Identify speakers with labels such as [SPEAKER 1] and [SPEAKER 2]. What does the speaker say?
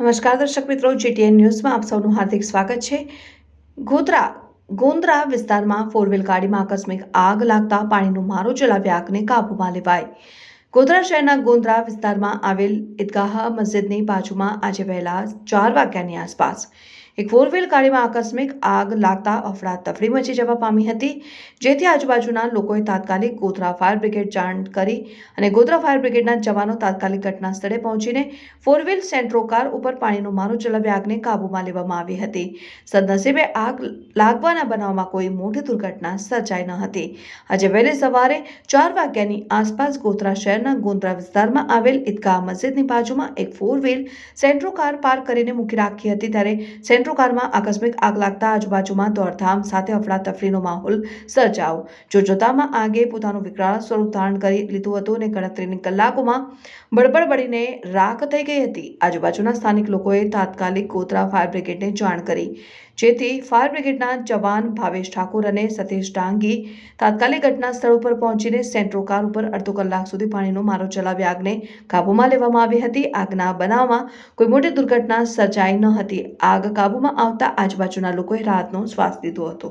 [SPEAKER 1] નમસ્કાર દર્શક મિત્રો જીટીએન ન્યૂઝમાં આપ સૌનું હાર્દિક સ્વાગત છે. ગોધરા, ગોંદરા વિસ્તારમાં ફોર વ્હીલ ગાડીમાં આકસ્મિક આગ લાગતા પાણીનો મારો ચલાવ્યા આગને કાબૂમાં લેવાય. ગોધરા શહેરના ગોંદરા વિસ્તારમાં આવેલ ઈદગાહ મસ્જિદની બાજુમાં આજે વહેલા ચાર વાગ્યાની આસપાસ એક ફોર વ્હીલ ગાડીમાં આકસ્મિક આગ લાગતા અફડાતફડી મચી જવા પામી હતી, જેથી આજુબાજુના લોકોએ તાત્કાલિક ગોધરા ફાયર બ્રિગેડ જાણ કરી અને ગોધરા ફાયર બ્રિગેડના જવાનો તાત્કાલિક ઘટના સ્થળે પહોંચીને ફોર વ્હીલ સેન્ટ્રો કાર ઉપર પાણીનો મારો ચલાવી આગને કાબૂમાં લેવામાં આવી હતી. સદનસીબે આગ લાગવાના બનાવમાં કોઈ મોટી દુર્ઘટના સર્જાઈ ન હતી. આજે વહેલી સવારે ચાર વાગ્યાની આસપાસ ગોધરા શહેરના ગોંદરા વિસ્તારમાં આવેલ ઈદગાહ મસ્જિદની બાજુમાં એક four wheel Santro car park કરીને મૂકી રાખી હતી, ત્યારે સેન્ટ્રો કારમાં આકસ્મિક આગ લાગતા આજુબાજુમાં દોડધામ સાથે અફડાતફડીનો માહોલ સર્જાયો. જોજોતામાં આગે પોતાનું વિકરાળ સ્વરૂપ ધારણ કરી લીધું હતું અને ગણતરીની કલાકોમાં બળબડ બળીને રાખ થઈ ગઈ હતી. આજુબાજુના સ્થાનિક લોકોએ તાત્કાલિક ગોત્રા ફાયર બ્રિગેડને જાણ કરી. જેથી ફાયર બ્રિગેડના જવાન ભાવેશ ઠાકોર અને સતીશ ડાંગી તાત્કાલિક ઘટના સ્થળ ઉપર પહોંચીને સેન્ટ્રો કાર ઉપર અડધો કલાક સુધી પાણીનો મારો ચલાવી આગને કાબૂમાં લેવામાં આવી હતી. આગના બનાવમાં કોઈ મોટી દુર્ઘટના સર્જાઈ ન હતી. આગ કાબૂમાં આવતા આજુબાજુના લોકોએ રાહતનો શ્વાસ લીધો હતો.